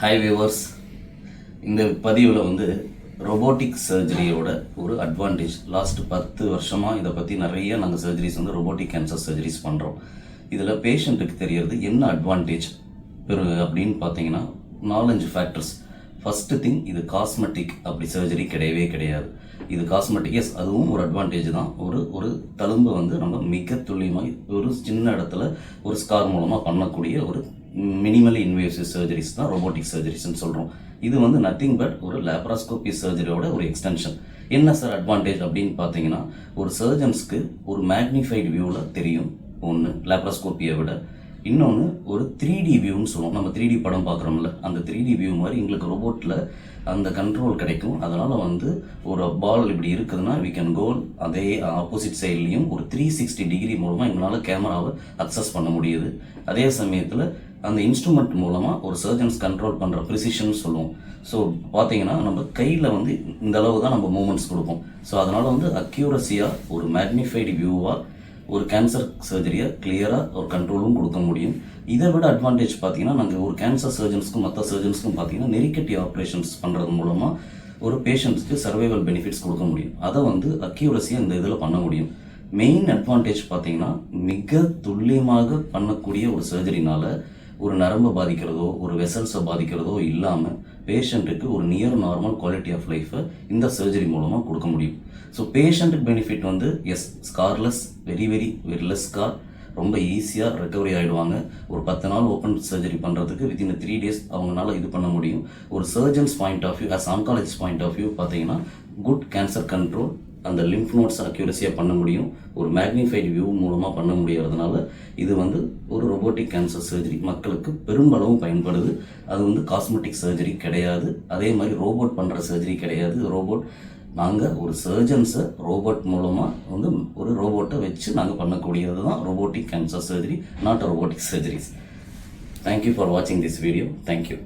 Hi viewers இந்த பதிவில் வந்து ரொபோட்டிக் சர்ஜரியோட ஒரு அட்வான்டேஜ் லாஸ்ட் பத்து வருஷமாக இதை பற்றி நிறைய நாங்கள் சர்ஜரிஸ் வந்து ரொபோட்டிக் கேன்சர் சர்ஜரிஸ் பண்ணுறோம் இதில் பேஷண்ட்டுக்கு தெரியறது என்ன அட்வான்டேஜ் பெரு அப்படின்னு பார்த்தீங்கன்னா நாலஞ்சு ஃபேக்டர்ஸ் ஃபஸ்ட்டு திங் இது காஸ்மெட்டிக் அப்படி சர்ஜரி கிடையவே கிடையாது. இது காஸ்மெட்டிக் எஸ் அதுவும் ஒரு அட்வான்டேஜ் தான். ஒரு ஒரு தழும்பு வந்து நம்ம மிக துல்லியமாக ஒரு சின்ன இடத்துல ஒரு ஸ்கார் மூலமாக பண்ணக்கூடிய ஒரு மினிமலி இன்வேசிவ் சர்ஜரிஸ் தான் ரோபோட்டிக் சர்ஜரிஸ்னு சொல்கிறோம் இது வந்து நத்திங் பட் ஒரு லேப்ராஸ்கோபி சர்ஜரியோட ஒரு எக்ஸ்டென்ஷன் என்ன சார் அட்வான்டேஜ் அப்படின்னு பார்த்தீங்கன்னா ஒரு சர்ஜன்ஸ்க்கு ஒரு மேக்னிஃபைடு வியூவில் தெரியும். ஒன்று லேப்ராஸ்கோப்பியை விட. இன்னொன்று ஒரு த்ரீ டி வியூன்னு சொல்லுவோம். நம்ம த்ரீ டி படம் பார்க்குறோம்ல அந்த த்ரீ டி வியூ மாதிரி எங்களுக்கு ரோபோட்டில் அந்த கண்ட்ரோல் கிடைக்கும். அதனால் வந்து ஒரு பால் இப்படி இருக்குதுன்னா வி கேன் கோல் அதே ஆப்போசிட் சைட்லேயும் ஒரு த்ரீ சிக்ஸ்டி டிகிரி மூலமாக எங்களால் கேமராவை அக்சஸ் பண்ண முடியுது. அதே சமயத்தில் அந்த இன்ஸ்ட்ருமெண்ட் மூலமாக ஒரு சர்ஜன்ஸ் கண்ட்ரோல் பண்ணுற ப்ரிசிஷன் சொல்லுவோம். ஸோ பார்த்தீங்கன்னா நம்ம கையில் வந்து இந்த அளவு தான் நம்ம மூமெண்ட்ஸ் கொடுப்போம் ஸோ அதனால் வந்து அக்யூரஸியாக ஒரு மேக்னிஃபைடு வியூவாக ஒரு கேன்சர் சர்ஜரியை கிளியராக ஒரு கண்ட்ரோலும் கொடுக்க முடியும். இதை விட அட்வான்டேஜ் பார்த்தீங்கன்னா நாங்கள் ஒரு கேன்சர் சர்ஜன்ஸ்க்கும் மற்ற சர்ஜன்ஸ்க்கும் பார்த்தீங்கன்னா நெறிக்கட்டி ஆப்ரேஷன்ஸ் பண்ணுறது மூலமாக ஒரு பேஷண்ட்ஸ்க்கு சர்வைவல் பெனிஃபிட்ஸ் கொடுக்க முடியும். அதை வந்து அக்யூரஸியாக இந்த இதில் பண்ண முடியும். மெயின் அட்வான்டேஜ் பார்த்தீங்கன்னா மிக துல்லியமாக பண்ணக்கூடிய ஒரு சர்ஜரினால் ஒரு நரம்பை பாதிக்கிறதோ ஒரு வெசல்ஸை பாதிக்கிறதோ இல்லாமல் பேஷண்ட்டுக்கு ஒரு நியர் நார்மல் குவாலிட்டி ஆஃப் லைஃப்பை இந்த சர்ஜரி மூலமாக கொடுக்க முடியும். ஸோ பேஷண்ட்டுக்கு பெனிஃபிட் வந்து is scarless very very very less scar ரொம்ப ஈஸியாக ரெக்கவரி ஆகிடுவாங்க ஒரு பத்து நாள் ஓப்பன் சர்ஜரி பண்ணுறதுக்கு வித்தின் த்ரீ டேஸ் அவங்களால இது பண்ண முடியும். ஒரு surgeons point of view as oncologist point of view பார்த்தீங்கன்னா குட் கேன்சர் கண்ட்ரோல் அந்த லிம்ஃப் நோட்ஸ் அக்யூரஸியாக பண்ண முடியும். ஒரு மேக்னிஃபைட் வியூ மூலமாக பண்ண முடியறதுனால இது வந்து ஒரு ரொபோட்டிக் கேன்சர் சர்ஜரி மக்களுக்கு பெரும்பளவும் பயன்படுது. அது வந்து காஸ்மெட்டிக் சர்ஜரி கிடையாது. அதே மாதிரி ரோபோட் பண்ணுற சர்ஜரி கிடையாது. ரோபோட் நாங்கள் ஒரு சர்ஜன்ஸை ரோபோட் மூலமாக வந்து ஒரு ரோபோட்டை வச்சு நாங்கள் பண்ணக்கூடியது தான் robotic cancer surgery not robotic surgeries thank you for வாட்சிங் திஸ் வீடியோ தேங்க்யூ